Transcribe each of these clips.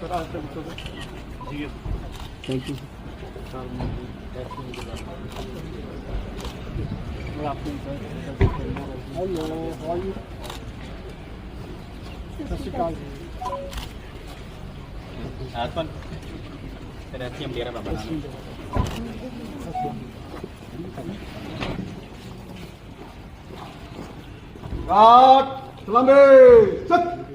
Thank you hello how you ਸਤਿ ਸ਼੍ਰੀ ਅਕਾਲ Aspan. Kita siap dia apa mana? ਕਾਟ ਸਲਾਮੇ ਸਤ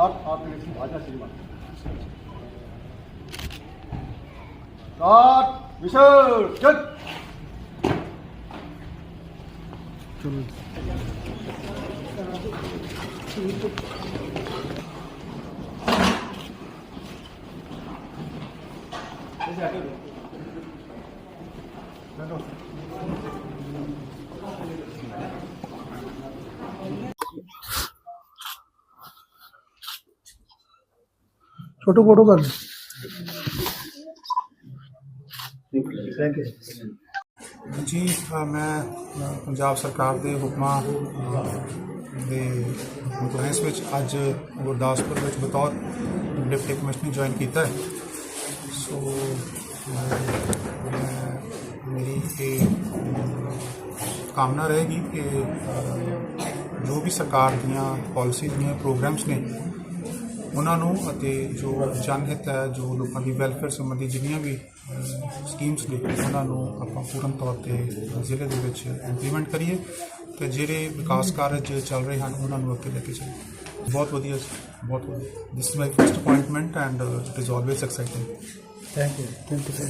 आप आपकी अच्छी भाषा श्री स्टार्ट विसर्जन Thank you. ਛੋਟੂ ਫੋਟੋ ਕਰ। ਲਈ ਜੀ ਅ, ਮੈਂ ਅ, ਪੰਜਾਬ ਸਰਕਾਰ ਦੇ ਹੁਕਮਾਂ ਦੇ ਕੰਪਲਾਈਂਸ ਵਿੱਚ ਅੱਜ ਗੁਰਦਾਸਪੁਰ ਵਿੱਚ ਬਤੌਰ ਡਿਪਟੀ ਕਮਿਸ਼ਨਰ ਜੁਆਇਨ ਕੀਤਾ ਹੈ। ਸੋ ਮੈਂ- ਮੇਰੀ ਇਹ ਕਾਮਨਾ ਰਹੇਗੀ ਕਿ ਜੋ ਵੀ ਸਰਕਾਰ ਦੀਆਂ ਪਾਲਿਸੀਜ਼ ਨੇ ਪ੍ਰੋਗਰਾਮਸ ਨੇ ਉਹਨਾਂ ਨੂੰ ਅਤੇ ਜੋ ਜਨਹਿਤ ਹੈ ਜੋ ਲੋਕਾਂ ਦੀ ਵੈਲਫੇਅਰ ਸੰਬੰਧੀ ਜਿੰਨੀਆਂ ਵੀ ਸਕੀਮਸ ਨੇ ਉਹਨਾਂ ਨੂੰ ਆਪਾਂ ਪੂਰਨ ਤੌਰ ਤੇ ਜ਼ਿਲ੍ਹੇ ਦੇ ਵਿੱਚ ਇੰਪਲੀਮੈਂਟ ਕਰੀਏ ਤੇ ਜਿਹੜੇ ਵਿਕਾਸ ਕਾਰਜ ਚੱਲ ਰਹੇ ਹਨ ਉਹਨਾਂ ਨੂੰ ਅੱਗੇ ਲੈ ਕੇ ਚੱਲੀਏ। ਬਹੁਤ ਵਧੀਆ ਸੀ, ਬਹੁਤ ਵਧੀਆ। This is my first appointment and it is always exciting thank you thank you